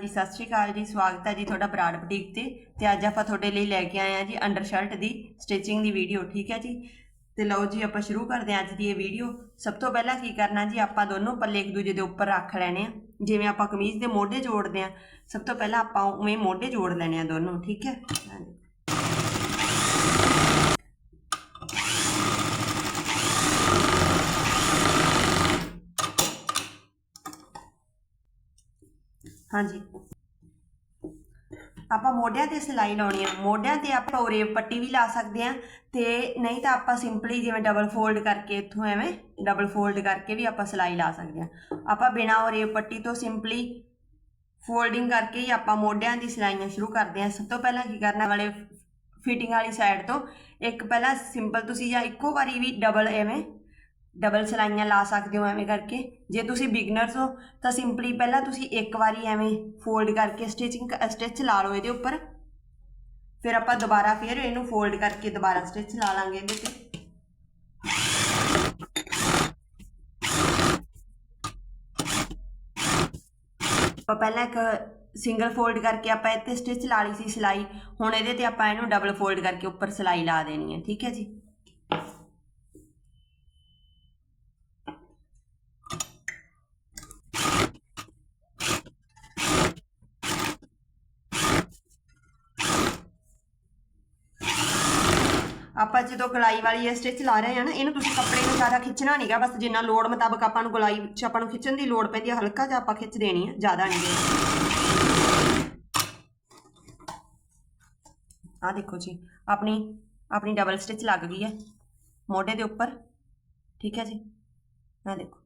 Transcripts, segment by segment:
ਹਾਂਜੀ, ਸਤਿ ਸ਼੍ਰੀ ਅਕਾਲ ਜੀ, ਸਵਾਗਤ ਹੈ ਜੀ ਤੁਹਾਡਾ ਬਰਾੜ ਬੁਟੀਕ ਤੇ। ਤੇ ਅੱਜ ਆਪਾਂ ਤੁਹਾਡੇ ਲਈ ਲੈ ਕੇ ਆਏ ਆ ਜੀ ਅੰਡਰ ਸ਼ਰਟ ਦੀ ਸਟਿਚਿੰਗ ਦੀ ਵੀਡੀਓ ਠੀਕ ਹੈ ਜੀ? ਤੇ ਲਓ ਜੀ, ਆਪਾਂ ਸ਼ੁਰੂ ਕਰਦੇ ਹਾਂ ਅੱਜ ਦੀ ਇਹ ਵੀਡੀਓ ਸਭ ਤੋਂ ਪਹਿਲਾਂ ਕੀ ਕਰਨਾ ਜੀ, ਆਪਾਂ ਦੋਨੋਂ ਪੱਲੇ ਇੱਕ ਦੂਜੇ ਦੇ ਉੱਪਰ ਰੱਖ ਲੈਣੇ ਆ। ਜਿਵੇਂ ਆਪਾਂ ਕਮੀਜ਼ ਦੇ ਮੋਢੇ ਜੋੜਦੇ ਆ ਸਭ ਤੋਂ ਪਹਿਲਾਂ ਆਪਾਂ ਉਵੇਂ ਮੋਢੇ ਜੋੜ ਲੈਣੇ ਆ ਦੋਨੋਂ, ਠੀਕ ਹੈ? ਹਾਂਜੀ। ਹਾਂਜੀ। ਆਪਾਂ ਮੋਢਿਆਂ ਤੇ ਸਿਲਾਈ ਲਾਉਣੀ ਆ। ਮੋਢਿਆਂ ਤੇ ਆਪਾਂ ਉਰੇ ਪੱਟੀ ਵੀ ਲਾ ਸਕਦੇ ਆ ਤੇ ਨਹੀਂ ਤਾਂ ਆਪਾਂ ਸਿੰਪਲੀ ਜਿਵੇਂ ਡਬਲ ਫੋਲਡ ਕਰਕੇ, ਇੱਥੋਂ ਐਵੇਂ ਡਬਲ ਫੋਲਡ ਕਰਕੇ ਵੀ ਆਪਾਂ ਸਿਲਾਈ ਲਾ ਸਕਦੇ ਆ। ਆਪਾਂ ਬਿਨਾ ਉਰੇ ਪੱਟੀ ਤੋਂ ਸਿੰਪਲੀ ਫੋਲਡਿੰਗ ਕਰਕੇ ਹੀ ਆਪਾਂ ਮੋਢਿਆਂ ਦੀ ਸਿਲਾਈਆਂ ਸ਼ੁਰੂ ਕਰਦੇ ਆ। ਸਭ ਤੋਂ ਪਹਿਲਾਂ ਕੀ ਕਰਨਾ ਵਾਲੇ ਫਿਟਿੰਗ ਵਾਲੀ ਸਾਈਡ ਤੋਂ ਇੱਕ ਪਹਿਲਾਂ ਸਿੰਪਲ ਤੁਸੀਂ ਜਾਂ ਇੱਕੋ ਵਾਰੀ ਵੀ ਡਬਲ ਐਵੇਂ ਡਬਲ ਸਿਲਾਈਆਂ ਲਾ ਸਕਦੇ ਹੋ ਐਵੇਂ ਕਰਕੇ। ਜੇ ਤੁਸੀਂ ਬਿਗਨਰਸ ਹੋ, ਤਾਂ ਸਿੰਪਲੀ ਪਹਿਲਾਂ ਤੁਸੀਂ ਇੱਕ ਵਾਰੀ ਐਵੇਂ ਫੋਲਡ ਕਰਕੇ ਸਟਿਚਿੰਗ ਸਟਿਚ ਲਾ ਲਓ ਇਹਦੇ ਉੱਪਰ। ਫਿਰ ਆਪਾਂ ਦੁਬਾਰਾ ਫਿਰ ਇਹਨੂੰ ਫੋਲਡ ਕਰਕੇ ਦੁਬਾਰਾ ਸਟਿਚ ਲਾ ਲਾਂਗੇ ਇਹਦੇ ਤੇ। ਆਪਾਂ ਪਹਿਲਾਂ ਇੱਕ ਸਿੰਗਲ ਫੋਲਡ ਕਰਕੇ ਆਪਾਂ ਇੱਥੇ ਸਟਿਚ ਲਾ ਲਈ ਸੀ ਸਿਲਾਈ। ਹੁਣ ਇਹਦੇ ਤੇ ਆਪਾਂ ਇਹਨੂੰ ਡਬਲ ਫੋਲਡ ਕਰਕੇ ਉੱਪਰ ਸਿਲਾਈ ਲਾ ਦੇਣੀ ਹੈ, ਠੀਕ ਹੈ ਜੀ? ਆਪਾਂ ਜਦੋਂ ਗਲਾਈ ਵਾਲੀ ਇਹ ਸਟਿਚ ਲਾ ਰਹੇ ਹਾਂ ਨਾ, ਇਹਨੂੰ ਤੁਸੀਂ ਕੱਪੜੇ ਨੂੰ ਜ਼ਿਆਦਾ ਖਿੱਚਣਾ ਨਹੀਂਗਾ ਬਸ ਜਿੰਨਾ ਲੋੜ ਮੁਤਾਬਕ ਆਪਾਂ ਨੂੰ ਗਲਾਈ 'ਚ ਆਪਾਂ ਨੂੰ ਖਿੱਚਣ ਦੀ ਲੋੜ ਪੈਂਦੀ ਹੈ ਹਲਕਾ ਜਿਹਾ ਆਪਾਂ ਖਿੱਚ ਦੇਣੀ ਹੈ ਜ਼ਿਆਦਾ ਨਹੀਂ ਦੇਣੀ। ਆ ਦੇਖੋ ਜੀ, ਆਪਣੀ ਆਪਣੀ ਡਬਲ ਸਟਿਚ ਲੱਗ ਗਈ ਹੈ, ਮੋਢੇ ਦੇ ਉੱਪਰ, ਠੀਕ ਹੈ ਜੀ? ਆ ਦੇਖੋ,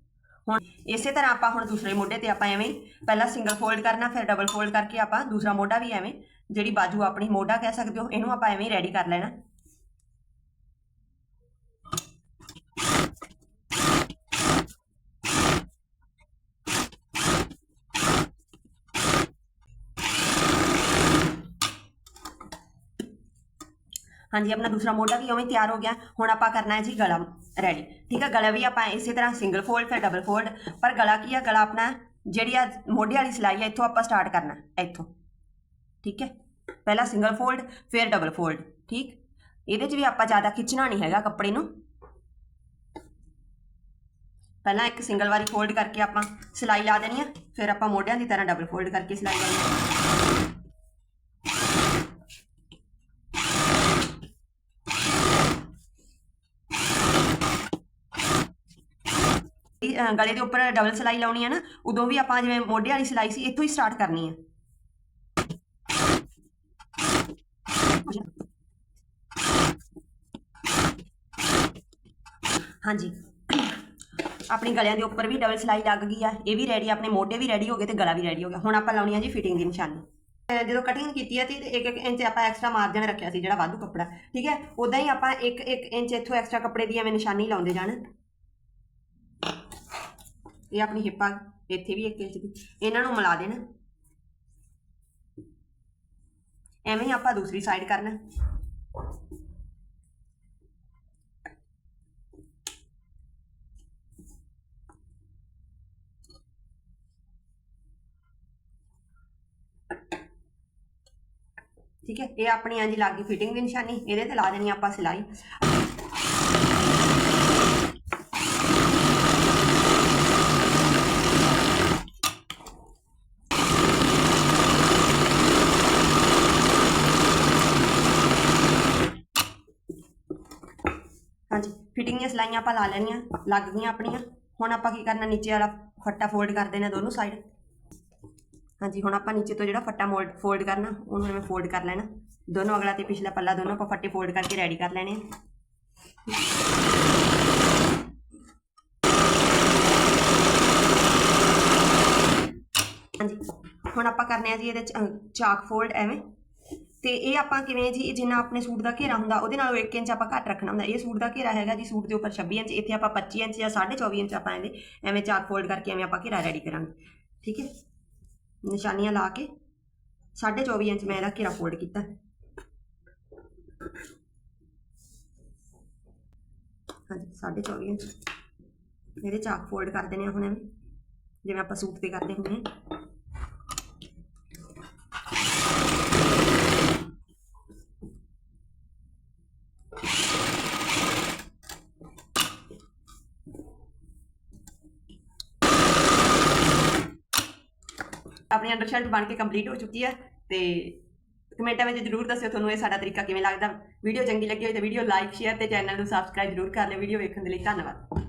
ਹੁਣ ਇਸੇ ਤਰ੍ਹਾਂ ਆਪਾਂ ਹੁਣ ਦੂਸਰੇ ਮੋਢੇ ਤੇ ਆਪਾਂ ਐਵੇਂ ਹੀ ਪਹਿਲਾਂ ਸਿੰਗਲ ਫੋਲਡ ਕਰਨਾ, ਫਿਰ ਡਬਲ ਫੋਲਡ ਕਰਕੇ ਆਪਾਂ ਦੂਸਰਾ ਮੋਢਾ ਵੀ ਐਵੇਂ, ਜਿਹੜੀ ਬਾਜੂ ਆਪਣੀ ਮੋਢਾ ਕਹਿ ਸਕਦੇ ਹੋ, ਇਹਨੂੰ ਆਪਾਂ ਐਵੇਂ ਰੈਡੀ ਕਰ ਲੈਣਾ। ਹਾਂਜੀ, ਆਪਣਾ ਦੂਸਰਾ ਮੋਢਾ ਵੀ ਉਵੇਂ ਤਿਆਰ ਹੋ ਗਿਆ। ਹੁਣ ਆਪਾਂ ਕਰਨਾ ਹੈ ਜੀ ਗਲਾ ਰੈਡੀ ਠੀਕ ਹੈ, ਗਲਾ ਵੀ ਆਪਾਂ ਇਸੇ ਤਰ੍ਹਾਂ ਸਿੰਗਲ ਫੋਲਡ ਫਿਰ ਡਬਲ ਫੋਲਡ ਪਰ ਗਲਾ ਕੀ ਹੈ, ਗਲਾ ਆਪਣਾ ਜਿਹੜੀ ਆ ਮੋਢੇ ਵਾਲੀ ਸਿਲਾਈ ਹੈ ਇੱਥੋਂ ਆਪਾਂ ਸਟਾਰਟ ਕਰਨਾ ਇੱਥੋਂ। ਠੀਕ ਹੈ? ਪਹਿਲਾਂ ਸਿੰਗਲ ਫੋਲਡ ਫਿਰ ਡਬਲ ਫੋਲਡ ਠੀਕ? ਇਹਦੇ 'ਚ ਵੀ ਆਪਾਂ ਜ਼ਿਆਦਾ ਖਿੱਚਣਾ ਨਹੀਂ ਹੈਗਾ ਕੱਪੜੇ ਨੂੰ। ਪਹਿਲਾਂ ਇੱਕ ਸਿੰਗਲ ਵਾਰੀ ਫੋਲਡ ਕਰਕੇ ਆਪਾਂ ਸਿਲਾਈ ਲਾ ਦੇਣੀ ਆ, ਫਿਰ ਆਪਾਂ ਮੋਢਿਆਂ ਦੀ ਤਰ੍ਹਾਂ ਡਬਲ ਫੋਲਡ ਕਰਕੇ ਸਿਲਾਈ ਲਾਉਣੀ ਆ ਇਹ, ਅ, ਗਲੇ ਦੇ ਉੱਪਰ ਡਬਲ ਸਿਲਾਈ ਲਾਉਣੀ ਹੈ ਨਾ, ਉਦੋਂ ਵੀ ਆਪਾਂ ਜਿਵੇਂ ਮੋਢੇ ਵਾਲੀ ਸਿਲਾਈ ਸੀ, ਇੱਥੋਂ ਹੀ ਸਟਾਰਟ ਕਰਨੀ ਹੈ ਹਾਂਜੀ। ਆਪਣੀ ਗਲਿਆਂ ਦੇ ਉੱਪਰ ਵੀ ਡਬਲ ਸਿਲਾਈ ਲੱਗ ਗਈ ਆ, ਇਹ ਵੀ ਰੈਡੀ ਆਪਣੇ ਮੋਢੇ ਵੀ ਰੈਡੀ ਹੋ ਗਏ ਤੇ ਗਲਾ ਵੀ ਰੈਡੀ ਹੋ ਗਿਆ। ਹੁਣ ਆਪਾਂ ਲਾਉਣੀ ਆ ਜੀ ਫਿਟਿੰਗ ਦੀ ਨਿਸ਼ਾਨੀ। ਜਦੋਂ ਕਟਿੰਗ ਕੀਤੀ ਹੈ ਤੇ 1-1 ਇੰਚ ਆਪਾਂ ਐਕਸਟਰਾ ਮਾਰਜਨ ਰੱਖਿਆ ਸੀ, ਜਿਹੜਾ ਵਾਧੂ ਕੱਪੜਾ, ਠੀਕ ਹੈ? ਉਦਾਂ ਹੀ ਆਪਾਂ 1-1 ਇੰਚ ਇੱਥੋਂ ਐਕਸਟਰਾ ਕੱਪੜੇ ਦੀ ਐਵੇਂ ਨਿਸ਼ਾਨੀ ਲਾਉਂਦੇ ਜਾਣਾ। ਇਹ ਆਪਣੀ ਹਿੱਪਾ ਇੱਥੇ ਵੀ 1 ਇੰਚ ਦੀ। ਇਹਨਾਂ ਨੂੰ ਮਿਲਾ ਦੇਣਾ। ਐਵੇਂ ਹੀ ਆਪਾਂ ਦੂਸਰੀ ਸਾਈਡ ਕਰਨਾ। ਠੀਕ ਹੈ? ਇਹ ਆਪਣੀ ਹਾਂਜੀ ਜੀ ਗਈ ਫਿਟਿੰਗ ਦੀ ਨਿਸ਼ਾਨੀ। ਇਹਦੇ ਤੇ ਲਾ ਦੇਣੀ ਆਪਾਂ ਸਿਲਾਈ। ਹਾਂਜੀ ਫਿਟਿੰਗ ਦੀਆਂ ਸਲਾਈਆਂ ਆਪਾਂ ਲਾ ਲੈਣੀਆਂ ਲੱਗ ਗਈਆਂ ਆਪਣੀਆਂ। ਹੁਣ ਆਪਾਂ ਕੀ ਕਰਨਾ, ਨੀਚੇ ਵਾਲਾ ਫੱਟਾ ਫੋਲਡ ਕਰ ਦੇਣਾ ਦੋਨੋਂ ਸਾਈਡ ਹਾਂਜੀ, ਹੁਣ ਆਪਾਂ ਨੀਚੇ ਤੋਂ ਜਿਹੜਾ ਫੱਟਾ ਮੋਲਡ ਫੋਲਡ ਕਰਨਾ, ਉਹਨੂੰ ਐਵੇਂ ਫੋਲਡ ਕਰ ਲੈਣਾ। ਦੋਨੋਂ ਅਗਲਾ ਤੇ ਪਿਛਲਾ ਪੱਲਾ ਦੋਨੋਂ ਆਪਾਂ ਫੱਟੇ ਫੋਲਡ ਕਰਕੇ ਰੈਡੀ ਕਰ ਲੈਣੇ ਆ ਹਾਂਜੀ, ਹੁਣ ਆਪਾਂ ਕਰਨੇ ਆ ਜੀ ਇਹਦੇ ਚ ਚਾਕ ਫੋਲਡ ਐਵੇਂ। ਤੇ ਇਹ ਆਪਾਂ ਕਿਵੇਂ ਜੀ, ਜਿੰਨਾ ਆਪਣੇ ਸੂਟ ਦਾ ਘੇਰਾ ਹੁੰਦਾ, ਉਹਦੇ ਨਾਲੋਂ 1 ਇੰਚ ਆਪਾਂ ਘੱਟ ਰੱਖਣਾ ਹੁੰਦਾ। ਇਹ ਸੂਟ ਦਾ ਘੇਰਾ ਹੈਗਾ ਜੀ ਸੂਟ ਦੇ ਉੱਪਰ 26 ਇੰਚ, ਇੱਥੇ ਆਪਾਂ 25 ਇੰਚ ਜਾਂ 24.5 ਇੰਚ ਆਪਾਂ ਇਹਦੇ ਐਵੇਂ ਚਾਕ ਫੋਲਡ ਕਰਕੇ ਐਵੇਂ ਆਪਾਂ ਘੇਰਾ ਰੈਡੀ ਕਰਾਂਗੇ। ਠੀਕ ਹੈ? ਨਿਸ਼ਾਨੀਆਂ ਲਾ ਕੇ 24.5 ਇੰਚ ਮੈਂ ਇਹਦਾ ਘੇਰਾ ਫੋਲਡ ਕੀਤਾ। ਹਾਂਜੀ 24.5 ਇੰਚ। ਇਹਦੇ ਚਾਕ ਫੋਲਡ ਕਰ ਦੇਣੇ ਆ ਹੁਣ ਐਵੇਂ, ਜਿਵੇਂ ਆਪਾਂ ਸੂਟ ਤੇ ਕਰਦੇ ਹੁੰਦੇ ਹਾਂ ਆਪਣੀ ਅੰਡਰਸ਼ਰਟ ਬਣ ਕੇ ਕੰਪਲੀਟ ਹੋ ਚੁੱਕੀ ਹੈ ਤੇ ਕਮੈਂਟਾਂ ਵਿੱਚ ਜਰੂਰ ਦੱਸਿਓ ਤੁਹਾਨੂੰ ਇਹ ਸਾਡਾ ਤਰੀਕਾ ਕਿਵੇਂ ਲੱਗਦਾ। ਵੀਡੀਓ ਚੰਗੀ ਲੱਗੀ ਹੋਈ ਤਾਂ ਵੀਡੀਓ ਲਾਈਕ ਸ਼ੇਅਰ ਤੇ ਚੈਨਲ ਨੂੰ ਸਬਸਕ੍ਰਾਈਬ ਜਰੂਰ ਕਰ ਲਿਓ। ਵੀਡੀਓ ਵੇਖਣ ਦੇ ਲਈ ਧੰਨਵਾਦ।